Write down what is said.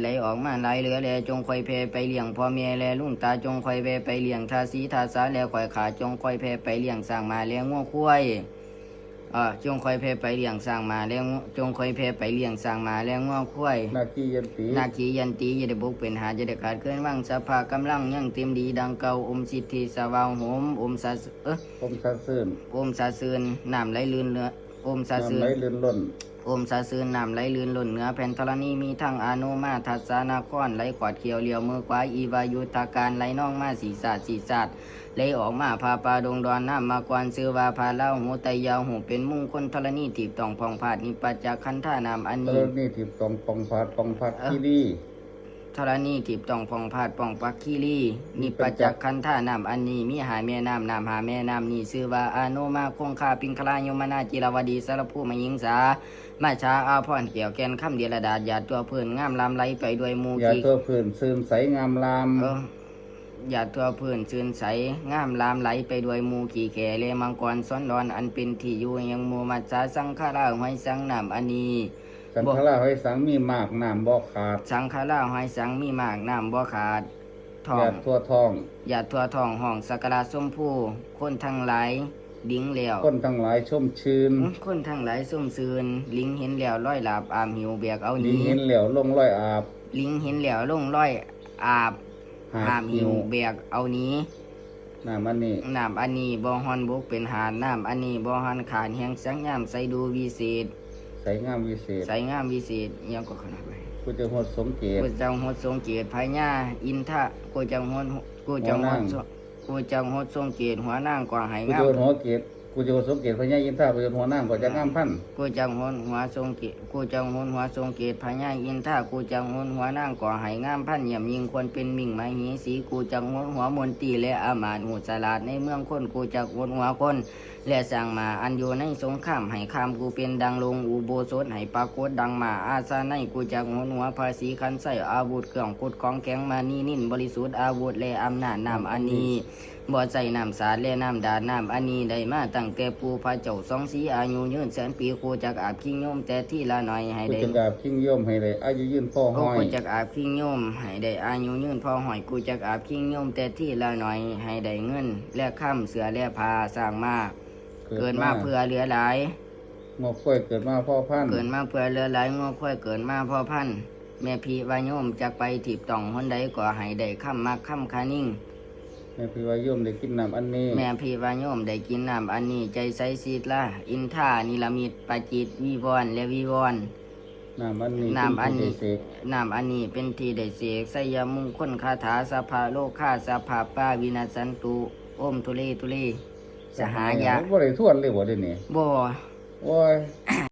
ไหลออกมาไหลเหลือแลจงคอยแพ่ไปเลี้ยงพ่อแม่แลลุงตาจงคอยแพ่ไปเลี้ยงทาสีทาสาแลคอยขาจงคอยแพ่ไปเลี้ยงสร้างมาแลงัวควายอ่าจงคอยแพ่ไปเลี้ยงสร้างมาแลงจงคอยแพ่ไปเลี้ยงสร้างมาแลงัวควายนาคียันตีนาคียันตีอยาได้บุกเป็นหาจะได้ขาดเคลื่อนว่างสภากำลังยังเต็มดีดังเก่าอมสิทธิสวาวโหมอมสาสเออผมซาซื่นอมสาซืนน้ำไหลลื่นเรืออมสาซืน้ำนไหลลื่นล้นโอมสะซืนน้ำไหลลื่นหล่นเหนือแผ่นธรณีมีทั้งอานุมาทัศนาคอนไหลขวดเขียวเลียวมือขวาอีวายุทธาการไหลน่องมาสีสัดสีสัดไหลออกมาพาปลาดงดอนน้ำมากวนซื้อวาพาเล่าหูไตยาวหูเป็นมุ่งคนธรณีถีบตองพองผาดนิปัจจคันท่านามอันนี้อนี่ทิบตองปองพัดปองพัดที่ดี ธรณีตีบต้องพองผาดปองปักคีรีนิปัจจคันท่านามอันนี้มีหาแม่น้ำน้ำหาแม่น้ำนี่ซื้อว่าอานุมาคงคาปิงคลายมนาจิรวดีสารภูมิยิงสามาช้าอาพรเกี่ยวแกนคำเดียรดาษหยาดตัวเพื่อนงามลำไหลไปด้วยหมูอย่ากีตัวผื่นซึมใสงามลามเออหยาดตัวเพื่อนซื่นใสงามลามไหลไปด้วยหมูขี่แก่เลมังกรซ้อนดอนอันเป็นที่อยู่ยังหมูมาจาสังฆาราหอยสังน้ำอันนี้ สันทราห้อยสังมีมากน้ำบ่ขาด สังฆาราหอยสังมีมากน้ำบ่ขาดทอแยงกทั่วท้องหยาดตัวทองห้องสักการะส้มผู้คนทั้งหลายดิ้งแล้วคนทั้งหลายชุ่มชื่นคนทั้งหลายส้มซืนลิงเห็นแล้วร้อยหลาบอามหิวเบียกเอาดีนี้เห็นเหลวลงร้อยอาบ ลิงเห็นแล้วลงร้อยอาบหาหามหิวเบียกเอานี้น้ำมันนี่น้ำอันนี้บ่ฮอนบุกเป็นหาดน้ำอันนี้บ่ฮอนขาดแหงสังยามใส่ดูวิเศษ ใสงามวิเศษใส่งามวิเศษอิหยังก็ขนาดไปกูจะหดสมเกตกูจังหดทรงเกียรติพญาอินทะกูจังหดกูจังหหัวดนางกูจังหดทรงเกียรติหัวนางกว่าให้กูงาจะมหดหัวเกต กูจะสมเกตพญายินท่ากูจะหัวน้ำก็จะงามพันกูจังหดหัวทรงเกียรติกูจังหดหัวทรงเกียรติพญาอินทะกูจังหดหัวนางกว่าให้งามพันเยี่ยมยิงควรเป็นมิ่งไม้หีสีกูจังหดหัวมนตีและอามาตหูสลาดในเมืองคนกูจักหดหัวคนและสร้างมาอันอยู่ในสงครามให้ข้ามกูเป็นดังลงอุโบสถให้ปรากฏดังมาอาซาในกูจากหัวหัวภาษีคันใส่อาวุธเครื่องกุดของแข็งมานี่นิ่นบริสุทธิ์อาวุธและอำนาจนำอันนี้บ่ใส่น้ำสาดและน้ำดาดนำอันนี้ได้มาตั้งแต่ปูพระเจ้าสองสีอายุยืนแสนปีกูจากอาบคิงโยมแต่ที่ละหน่อยให้กูได้จะกราบทิ้งโยมให้เลยอายุยืนพ่อโอ้ห้อยกูจากอาบคิงโยมให้ได้อายุยืนพอหอยกูจากอาบคิงโยมแต่ที่ละหน่อยให้ได้เงิน และข้ามเสือและพาสร้างมาเกิดมาเพื่อเหลือหลายงอกกล้วยเกิดมาพ่อพันธุ์เกิดมาเพื่อเหลือหลายงอค่อยเกิดมาพ่อพันธุ์แม่พี่วาโยมจากไปถีบต่องคนใดก็ให้ได้ค้ำมักค้ำคานิ่ง แม่พี่ว่าโยมได้กินน้ำอันนี้ แม่พี่วาโยมได้กินน้ำอันนี้ ใจใสสีดละอินท่านิลมิตปาจิตวิวรณ์และวิวรณ์น้ำอันนี้น้ำอันนี้เป็ที่ได้เสกน้ำอันนี้เป็นที่ได้เสกไสยมุงคลคาถาสภาโลกาสภาป้าวินาศสันตุโอมทุเลทุเลสหายะบ่ได้ทวนเลยบ่เดี๋ยวนี้บ่โอ้ย